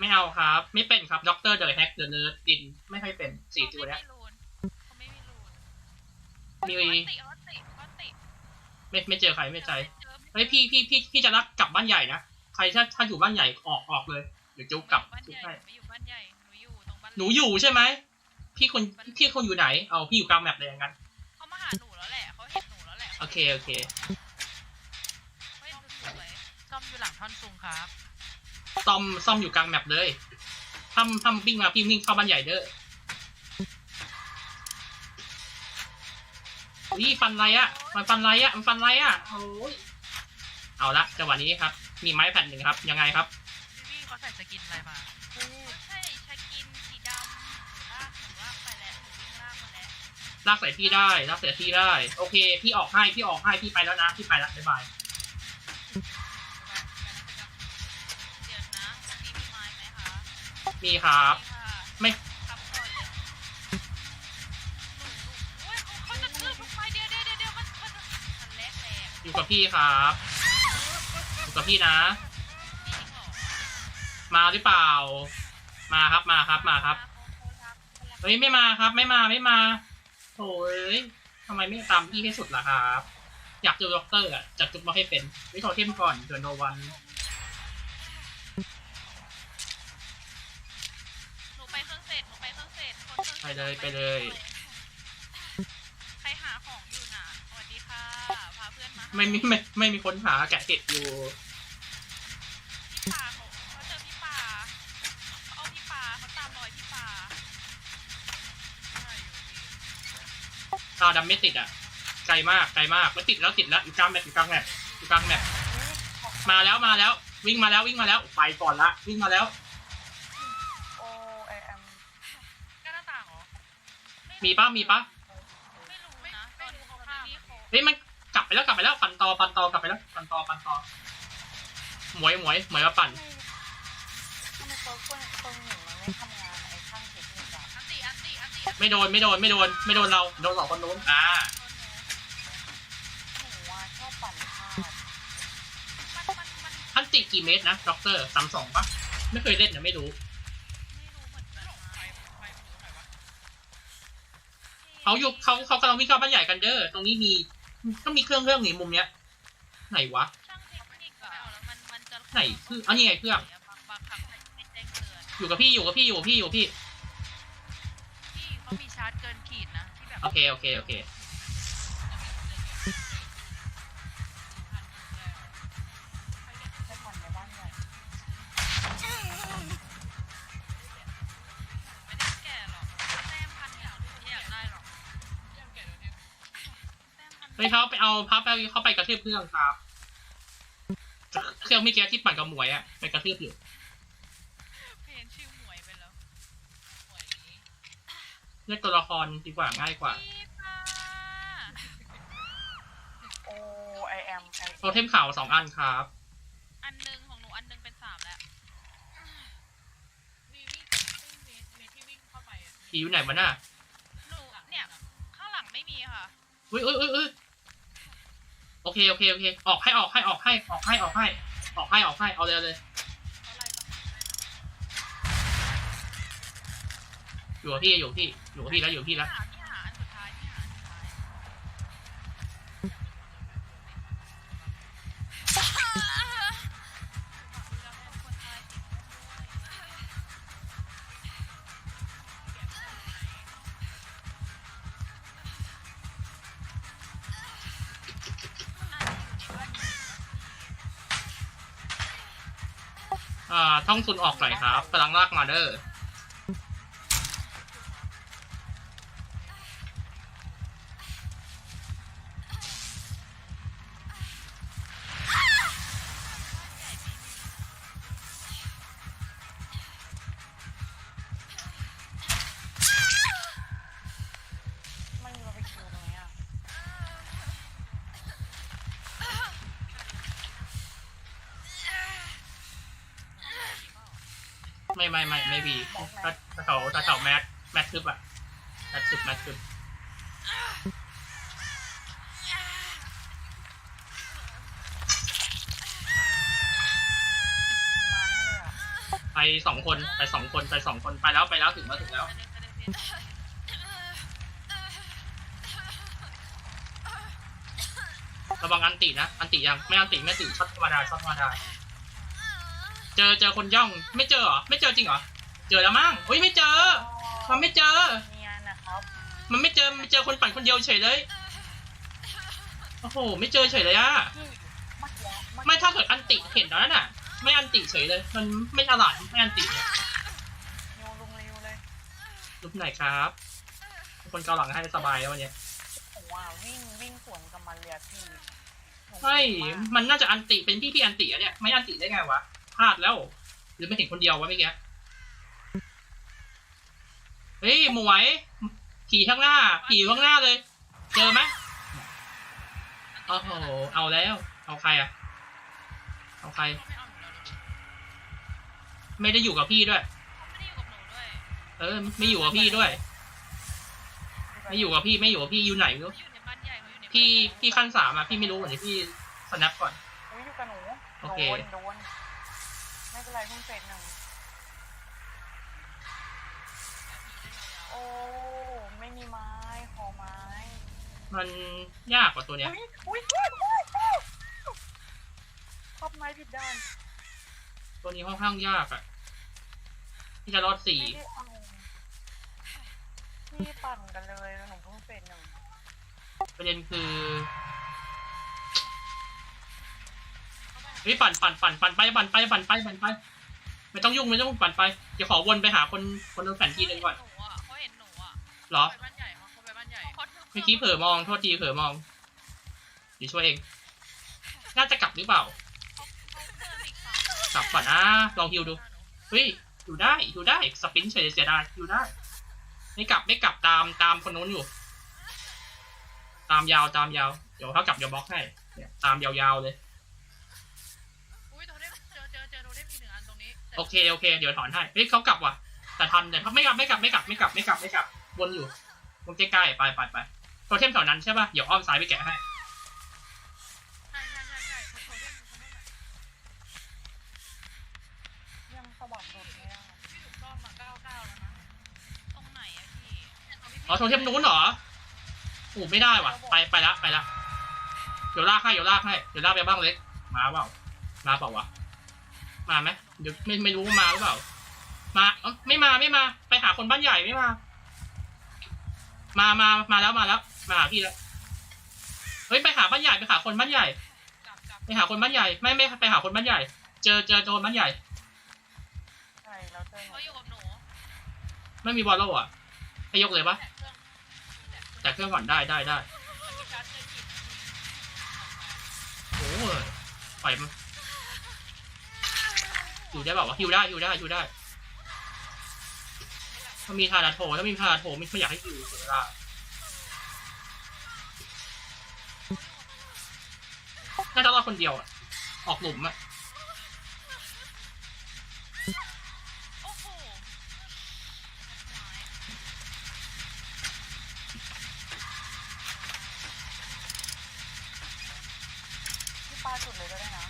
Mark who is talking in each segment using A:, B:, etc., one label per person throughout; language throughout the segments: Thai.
A: ไม่เอาครับ ไม่เป็นครับด็อกเตอร์เดอะแฮกเดอะเนิร์ดดินไม่ค่อยเป็นสี่ตัวเนี้ย
B: เขาไม่มีรูนเขาไม่มีรูน
A: มี
B: ออสติออสติออสติ
A: ไม่ไม่เจอใครไม่ใจ
B: เจอ
A: เฮ้ยพี่พี่พี่พี่จะรักกลับบ้านใหญ่นะใครถ้าถ้าอยู่บ้านใหญ่ออกออกเลยเดี๋ยวจุกกลับ
B: บ้าน
A: จุ
B: ให
A: ก
B: ญ่
A: ให้
B: ไม่อยู่บ้านใหญ่ หนูอยู่ตรงบ้าน
A: หนูอยู่ใช่ไหมพี่คนพี่คนอยู่ไหนเอาพี่อยู่กลางแมปเลยอย่างนั้น
B: เขามาหาหนูแล้วแหละเขาเห็นหนูแล้วแหละ
A: โอเคโอเค
B: เขาเห็นหนูสวย
C: ซ่อมอยู่หลังท่อนซุงครับ
A: ซ่อมซ่อมอยู่กลางแมปเลยทำทำวิ่งมาพี่วิ่งเข้าบ้านใหญ่เด้อนี่ฟันไรอะมันฟันไรอะมันฟันไรอะโอ้ยเอาละจังหวะนี้ครับ มีไม้แผ่นหนึ่งครับ ยังไงครับ
C: พี่วี่เขาใส่สกินอะไรมา
B: ใช่ชากินสีดำหนูลากหนูลากไปแล้วหนูวิ่งลากมาแล้ว
A: ลากใส่พี่ได้ลากใส่พี่ได้ โอเค พี่ออกให้พี่ออกให้พี่ไปแล้วนะพี่ไปแล้วบ๊ายบาย
B: มีค
A: รับ ไม่
B: อยู่กั
A: บพี่ครับ อยู่กับพี่นะ มาหรือเปล่า มาครับมาครับมาครับ
B: เฮ้
A: ยไม่มาครับ ไม่มาไม่มาโอ้ยทำไมไม่ตามพี่ให้สุดล่ะครับ อยากเจอด็อกเตอร์อะจัดจุดมาให้เป็นวิโทเทมก่อนเดือนโนวัน
B: ไปเล
A: ยไปเลย
B: ใครหาของอยู่น่ะสวัสดีค่ะ พาเพื่อนมาให้
A: ไม่มีไม่ไม่มีคนหาแกะเก็บอยู่
B: พี่ป่าเขาเขาเจอพี่ป่าเขาเอาพี่ป่าเขาตามรอยพี่ป่าใช่อยู่พี่
A: ตาดำไม่ติดอะ ไกลมากไกลมากไม่ติดแล้วติดแล้วอยู่กลางแมปอยู่กลางแมปอยู่กลางแมปมาแล้วมาแล้ว วิ่งมาแล้ววิ่งมาแล้วไปก่อนละวิ่งมาแล้ว
C: มี
A: ปะมีปะ
B: ไม่รู้นะตอนเขาข้ามพี่เขา
A: เฮ้ยมันกลับไปแล้วกลับไปแล้วปั่นต่อปั่นต่อกลับไปแล้วปั่นต่อปั่นต่อหมวยหมวยหมวยมาปั่น
C: ทำไมตัวคนคนหนึ่งมันไม่ทำงานไอ้ข้างเทคนิคอะ
B: อันติอันติอันติ
A: ไม่โดนไม่โดนไม่โดนไม่โดนเราโดนสองคนนู้นอ่า
C: หนูว่าชอบปั่นพลาด
B: มันมันมัน
A: อันติกี่เมตรนะด็อกเตอร์สามสองปะไม่เคยเล่นนะไม่รู้
B: ไม่รู้เหมือนกันนะ
A: เขาอยู่เขาเขากำลังวิ่งเข้าบ้านใหญ่กันเด้อตรงนี้มีก็มีเครื่องเครื่องนี่มุมเนี้ย ไหนวะ
B: ช่างเทคนิคอะแล้วมันมันจะ
A: ไหนคืออันนี้ไงเครื่อง
B: บางบางครั้งมันไม่แจ้งเตือน
A: อยู่กับพี่อยู่กับพี่อยู่กับพี่อยู่กับพี่
C: พี่เขามีชาร์จเกินขีดนะที่แบบ
A: โอเคโอเคโอเค เฮ้ยเขาไปเอาพับไปเขาไปกระทืบเครื่องครับ เครื่องเมื่อกี้ที่ปั่นกับหมวยอะไปกระทืบอยู่
B: เพลงชื่อหมวยไปแล้วหมวยนี้
A: เลือกตัวละครดีกว่าง่ายกว่า
B: พี่ป้า
C: โอ้ไอแอมไอ
A: โทเทมขาวสองอันครับ
B: อันหนึ่งของหนูอันหนึ่งเป็นสามแล้วมีวิ่งมีมีที่วิ่งเข้าไปอะ
A: ผีอยู่ไหนวะน่ะ
B: หนูเนี่ยข้างหลังไม่มีค่ะ
A: อุ้ยอุ้ยอุ้ยอุ้ย โอเค โอเค โอเค ออกให้ ออกให้ ออกให้ ออกให้ ออกให้ ออกให้ ออกให้ เอาเลยเอาเลย
B: เขาไล่ปะ
A: อยู่กับพี่ อยู่กับพี่ อยู่กับพี่แล้ว อยู่กับพี่แล้ว
B: อ่าท่อ
A: งสุนออกหน่อยครับพลังลากมาเดอ
C: ร์
A: ไม่ไม่ไม่ไม่บีถ้าถ้าเขาถ้าเขาแมทแมททึบอะแมททึบแมททึบ
C: มาแน่เลยอ
A: ไปสองคนไปสองคนไปสองคนไปแล้วไปแล้วถึงแล้วถึงแล้ว ระวังอันตินะ อันติยังไม่อันติไม่อันติช็อตธรรมดาช็อตธรรมดา เจอเจอคนย่อง ไม่เจอเหรอไม่เจอจริงเหรอเจอแล้วมั้งเฮ้ยไม่เจอ มันไม่เจอ
C: เนียนนะครับ
A: มันไม่เจอมันเจอคนปั่นคนเดียวเฉยเลยโอ้โหไม่เจอเฉยเลยอะ
C: ที่เมื่อกี้เอ
A: ไม่ถ้าเกิดอันติเห็นแล้วน่ะ ไม่อันติเฉยเลย มันไม่ฉลาดไม่อันติเนี่ย
C: นิวลุงเร็วเลย
A: รูปไหนครับ คนเกาหลังให้สบายแล้ววันเนี้ย
C: ผมว่าวิ่งวิ่งสวนกับมันเลยอะพี่ผม
A: ไม่
C: ว่า
A: มันน่าจะอันติเป็นพี่พี่อันติอะเนี่ยไม่อันติได้ไงวะ พลาดแล้ว หรือไม่เห็นคนเดียววะเมื่อกี้เฮ้ยหมวยผีข้างหน้าผีข้างหน้าเลย เจอไหมโอ้โหเอาแล้ว เอาใครอะเอาใคร
B: ไม่เอาหนูแล้วดิ
A: ไม่ได้อยู่กับพี่ด้วย
B: เขาไม่ได้อยู่กับหนูด้วย
A: เออ ไม่อยู่กับพี่ด้วย ไม่อยู่กับพี่ไม่อยู่กับพี่อยู่ไหนไม่รู้
B: เขาอยู่ในบ้านใหญ่เขาอยู่ใน
A: พี่พี่ขั้นสามอะพี่ไม่รู้เหมือนที่พี่สแนปก่อน
C: เฮ้ยอยู่กับหนู
A: โอเค
C: โดนโดนไม่ เป็นไรเพิ่งเสร็จหนึ่งโอ้ไม่มีไม้ขอไม้
A: มันยากกว่าตัวเนี้ย
C: อุ้ยอุ้ยอุ้ยอุ้ยอุ้ยชอบไม้ผิดด้าน
A: ตัวนี้ค่อนข้างยากอะพี่จะรอดสี่
C: ไม่ได้เอาพี่ปั่นกันเลยแล้วหนูเพิ่งเสร็จหนึ่ง
A: ประเด็นคือ เฮ้ยปั่นปั่นปั่นปั่นไปปั่นไปปั่นไปปั่นไป ไม่ต้องยุ่งไม่ต้องปั่นไปเดี๋ยวขอวนไปหาคนคนโดนแผ่นที่หนึงก่อน
B: หนูอะเขาเห็นหนูอะ
A: เหรอ
B: ไปบ้านใหญ่เขาไปบ้านใหญ่เขาทึบ
A: เมื่อกี้เผลอมองโทษทีเผลอมองเดี๋ยวช่วยเอง น่าจะกลับหรือเปล่า
B: เขาเขาเดินอีกฝั่ง
A: กลับก่อนนะลองฮิวดูเฮ้ยอยู่ได้อยู่ได้สปินเฉยเสียดายอยู่ได้ไม่กลับไม่กลับตามตามคนนู้นอยู่ ตามยาวตามยาว เดี๋ยวถ้ากลับเดี๋ยวบล็อกให้เนี่ยตามยาวๆเลย
B: โอเค
A: โอเคเดี๋ยวถอนให้เฮ้ยเขากลับว่ะ แต่ทันแต่เขาไม่กลับไม่กลับไม่กลับไม่กลับไม่กลับไม่กลับวนอยู่วนใกล้ๆไปไปไปโทเทมแถวนั้นใช่ป่ะเดี๋ยวอ้อมซ้ายไปแกะให้
B: ใช่ใช่ใช่ใช่เขาโทรได้โทรได้ไหน
C: ยังสว่างโดดไม่ได้
B: พี่ถูกต้อมมาเก้าเก้าแล้วนะตรงไหนอะพี่
A: อ๋อโทเทมนู้นเหรอโอ้ไม่ได้ว่ะ ไปไปละไปละเดี๋ยวลากให้เดี๋ยวลากให้เดี๋ยวลากไปบ้างเล็กมาเปล่ามาเปล่าวะมาไหม เดี๋ยวไม่ไม่รู้ว่ามาหรือเปล่า มาเอ้าไม่มาไม่มา ไปหาคนบ้านใหญ่ไม่มา มามามาแล้วมาแล้ว มาหาพี่แล้ว เฮ้ยไปหาบ้านใหญ่ไปหาคนบ้านใหญ่
B: กลับกลับ
A: ไปหาคนบ้านใหญ่ ไม่ไม่ไปหาคนบ้านใหญ่ เจอเจอโจรบ้านใหญ่
C: ใช่แล้วเจอหนู
B: เขาอยู่กับหนู
A: ไม่มีบอลโลอะให้ยกเลยปะ
B: แต่เครื่องแต่เครื่อง
A: แต่เครื่องก่อนได้ได้ได้
B: มันมีการเจอจิตนะพี่
A: โอ้ยปล่อยมัน อยู่ได้เปล่าวะอยู่ได้อยู่ได้อยู่ได้ ถ้ามีทาราโทถ้ามีทาราโทไม่ไม่อยากให้อยู่เสียเวลาน่าจะรอดคนเดียวอะออกหลุมอะ
B: โอ้โห
C: พี่ปาจุดเลยก็ได้นะ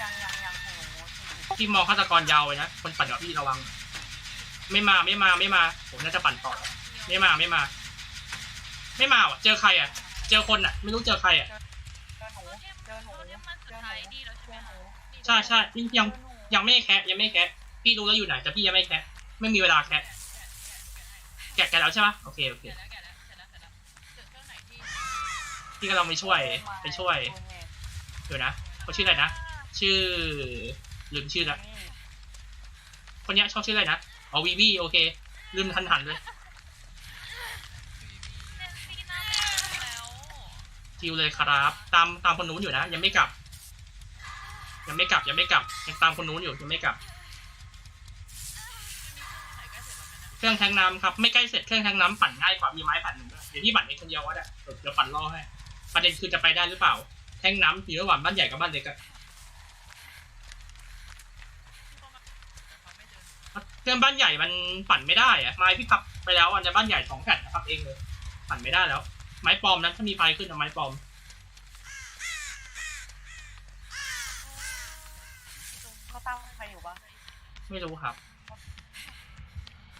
C: ยังยังยังของหนูสี่สิบ
A: พี่มองฆาตกรยาวเลยนะ คนปั่นกับพี่ระวัง ไม่มาไม่มาไม่มา ผมน่าจะปั่นต่อ ไม่มาไม่มา ไม่มาว่ะ เจอใครอะ เจอคนอะ ไม่รู้เจอใครอะ
C: เจอหนูเจอหนู
B: ตัวเนี้ยมันสุ
C: เจ
B: ด
C: อห
B: ท้าย
C: นู
B: ดีแล้ว
C: เจ
B: ใช่ไหม
C: อหนู
A: ใช่ใช่นี่ยัง
C: เจอหนู
A: ยังไม่แคะยังไม่แคะพี่รู้แล้วอยู่ไหนแต่พี่ยังไม่แคะไม่มีเวลาแคะแกะแกะแล้วใช่ปะโอเคโอเค
B: แกะแล้วแกะแล้วเสร็จแล้วเสร็จแล้วเจอเครื่องไหนที่
A: พี่กำลังไปช่วย ไปช่วย
C: โดนเน็ต
A: เดี๋ยวนะเขาชื่ออะไรนะ ชื่อลืมชื่อละ
C: นี่
A: คนเนี้ยชอบชื่ออะไรนะอ๋อวีวีโอเคลืมทันหันเลย
B: เล่นซีน่าแล้ว
A: คิวเลยครับ ตามตามคนนู้นอยู่นะ ยังไม่กลับ ยังไม่กลับยังไม่กลับยังตามคนนู้นอยู่ยังไม่กลับ
B: มีเครื่องไหนใกล้เสร็จแล้วไหมเนี่ย
A: เครื่องแทงน้ำครับไม่ใกล้เสร็จเครื่องแทงน้ำปั่นง่ายกว่ามีไม้ปั่นหนึ่งด้วยเดี๋ยวที่ปั่นเองคนเดียวก็ได้เดี๋ยวเดี๋ยวปั่นล่อให้ประเด็นคือจะไปได้หรือเปล่า แทงน้ำอยู่ระหว่างบ้านใหญ่กับบ้านเล็กอะ
B: ที่เขามาแต่เขาไม่เจอหนู
A: เครื่องบ้านใหญ่มันปั่นไม่ได้อะไม้พี่พับไปแล้วอันในบ้านใหญ่สองแผ่นนะครับเองเลยปั่นไม่ได้แล้ว ไม้ปลอมนั้นถ้ามีไฟขึ้นเอาไม้ปลอม
C: ข้างๆใครอยู่บ้าง
A: ไม่รู้ครับ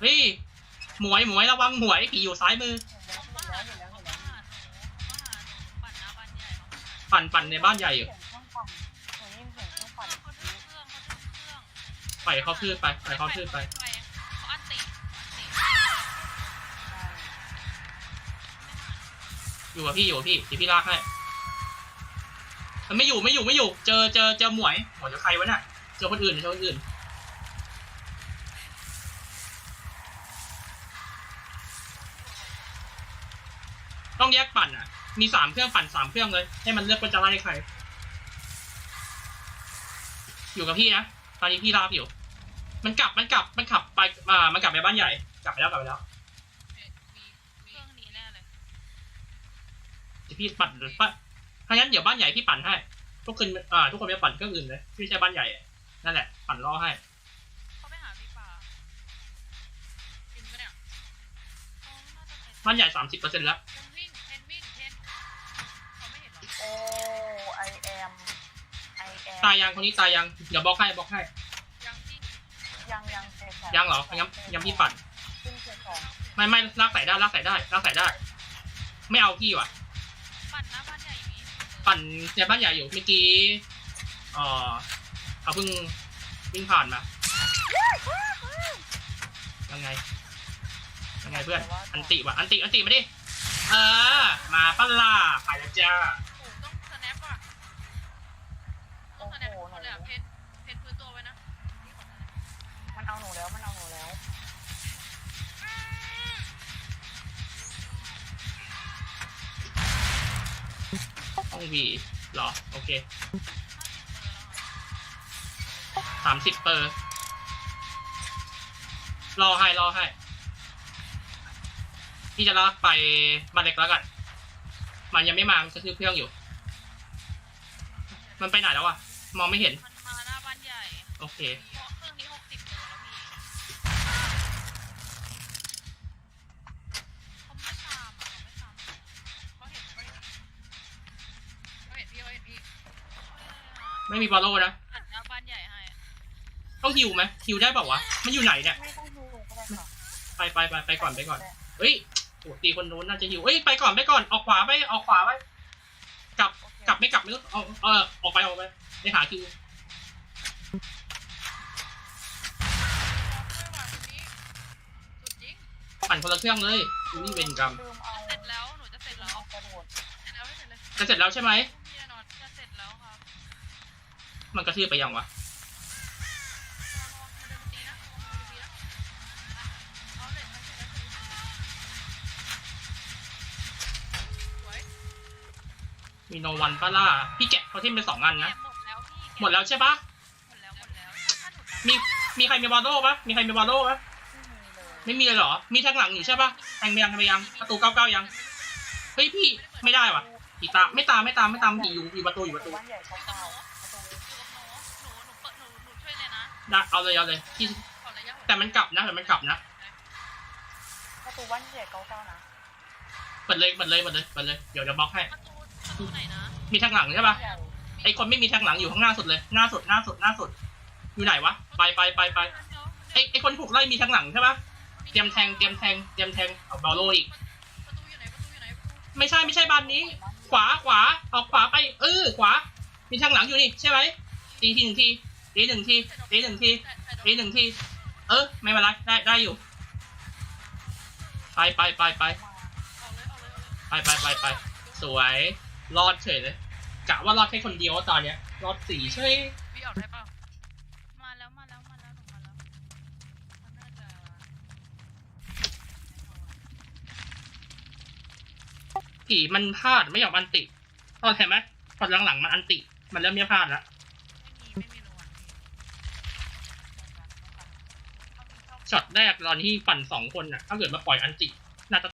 A: เฮ้ยหมวยหมวยระวังหมวยผีอยู่ซ้ายมือ
C: เห็นแล้ว
B: เขา
C: เห็น
B: มา
C: แล้ว
B: หา
C: เห็น
B: หนู
C: แล้วเห็นแล้ว
B: เขามาหาหนูเขามาหาหนูปั่นหน้าบ้านใหญ่เขามาหา
A: ปั่นปั่นในบ้านใหญ่อยู่ ล่อยเขาขึ้นไปปล่อยเขาขึ้นไป
B: เขาอันติอันติ
A: อยู่กับพี่อยู่กับพี่เดี๋ยวพี่ลากให้มันไม่อยู่ไม่อยู่ไม่อยู่ เจอเจอเจอหมวยหมวยเจอใครวะน่ะเจอคนอื่นเจอคนอื่น ต้องแยกปั่นอะ มีสามเครื่องปั่นสามเครื่องเลย ให้มันเลือกว่าจะไล่ใคร อยู่กับพี่นะ ตอนนี้พี่ลากอยู่ มันกลับมันกลับมันขับไปอ่ามันกลับไปบ้านใหญ่ กลับไปแล้วกลับไปแล้ว
B: มีเครื่องนี้แน่เลย
A: เดี๋ยวพี่ปั่นหรือปะถ้างั้นเดี๋ยวบ้านใหญ่พี่ปั่นให้ ทุกคนอ่าทุกคนไปปั่นเครื่องอื่นเลยที่ไม่ใช่บ้านใหญ่อะนั่นแหละ ปั่นล่อให้
B: เขาไปหาพี่ป่าจริงปะเนี่ยเขาน่าจะเป็น
A: บ้านใหญ่สามสิบเปอร์เซ็นต์แล้ว
B: เทนวิ่งเทนวิ่งเทนเขาไม่เห็นหรอก
C: โอ้ไอแอมไอแอม
A: ตายยังคนนี้ตายยังเดี๋ยวบล็อกให้บล็อกให้
B: ยังวิ่ง
C: ยัง ยังเฟสสอง
A: ยังเหรอยังยังพี่ปั่น
C: ขึ้นเฟสสอง
A: ไม่ไม่ลากใส่ได้ลากใส่ได้ลากใส่ได้ ไม่เอาพี่ว่ะ
B: ปั่นหน้าบ้านใหญ่อยู่นี้
A: ปั่นในบ้านใหญ่อยู่เมื่อกี้เอ่อเขาเพิ่งวิ่งผ่านมายังไงยังไงเพื่อน อันติว่ะ อันติ อันติมาดิ เออ มาปะล่าไปแล้วจ้า
B: วี
C: เห
A: รอ โอเคสามสิบเปอร์รอให้รอให้พี่จะลากไปบ้านเล็กแล้วกัน มันยังไม่มามันจะซื้อเครื่องอยู่ มันไปไหนแล้วอะมองไม่เห็น
B: มันมาหน้าบ้านใหญ่
A: โอเค
B: ไม่มี
A: บอลโล่นะ
B: หันหน้าบ้านใหญ่ให้
A: ต้องฮิวไหมฮิวได้เปล่าวะ มันอยู่ไหนเนี่ย
C: ไม่ต้องดูก็ได้ค่ะ
A: ไปไปไปไปก่อนไปก่อน เฮ้ยโหตีคนนู้นน่าจะหิวเอ้ยไปก่อนไปก่อน ออกขวาไปออกขวาไป กลับ
C: โอเค
A: กลับไม่กลับไม่รู้เอาเออออกไปออกไปไปหาคิว
B: ด้วยว่ะคนนี้สุดจริง
A: ปั่นคนละเครื่องเลยดูนี่เวรกรรม
C: ลืมเอา
B: เสร็จแล้วหนูจะเสร็จแล้ว
C: เอากระโดด
B: เสร็จแล้วให้เสร็จเลย
A: จะเสร็จแล้วใช่ไหม มันกระทืบไปยังวะ
B: ระวังมาเดินตีนะระวังมาเดินตีนะเอาเลยเอาเลยเอาเลยสวย
A: มีโนวันป้าล่าพี่แกะเขาทิ้มไปสองอันนะ
B: หมดแล้วพี่
A: หมดแล้วใช่ปะ
B: หมดแล้วหมดแล้วถ้าหนูทำ
A: มีมีใครมีบอลโล่ปะมีใครมีบอลโล่ปะ
C: ไม่มีเลย
A: ไม่มีเลยเหรอ มีแทงหลังอยู่ใช่ปะแทงไปยังแทงไปยังประตูเก้าเก้ายังเฮ้ยพี่ไม่ได้ว่ะอีตามไม่ตามไม่ตามไม่ตามอยู่อยู่ประตูอยู่ประตู
C: บ้านใหญ่
B: อยู่กับ
C: เก่า
B: หนู
C: ๆปร
A: ได้เอาเลยเอาเลยพี่
B: ขอระยะ
A: แต่มันกลับนะแต่มันกลับนะ
C: ประตูบ้านใหญ่เก่าๆนะ
A: เปิดเลยเปิดเลยเปิดเลยเปิดเลย เดี๋ยวจะบล็อกให้
B: ประตูประตูไหนนะ
A: มีแทงหลังใช่ปะ
C: ใหญ่
A: ไอคนไม่มีแทงหลังอยู่ข้างหน้าสุดเลย หน้าสุดหน้าสุดหน้าสุด อยู่ไหนวะ ไปไปไปไปไอไอคนถูกไล่มีแทงหลังใช่ปะเตรียมแทงเตรียมแทงเตรียมแทงเอาบอลโลอีก
B: ประตูอยู่ไหนประตูอยู่ไหนประตู
A: ไม่ใช่ไม่ใช่บานนี้ ขวาขวาออกขวาไป เออขวา มีแทงหลังอยู่นี่ใช่ไหมตีทีหนึ่งที ตีหนึ่งทีตีหนึ่งทีตีหนึ่งทีเออไม่เป็นไรได้ได้อยู่ ไปไปไปไป
B: ออกเลยออกเลยออกเลย
A: ไปไปไปไปสวยรอดเฉยเลยกะว่ารอดแค่คนเดียวตอนเนี้ย รอดสี่เฉย
B: พี่ออกได้เปล่ามาแล้วมาแล้วมาแล้วหนูมาแล้วมันน่าจะ
A: ผีมันพลาดไม่ยอมอันติตอนเห็นไหมพอหลังๆมันอันติ มันเริ่มไม่พลาดแล้ว
B: ไม่มีไม่มีรางวัลพี่
A: ช็อตแรกตอนที่ปั่นสองคนน่ะ ถ้าเกิดมาปล่อยอันติน่าจะ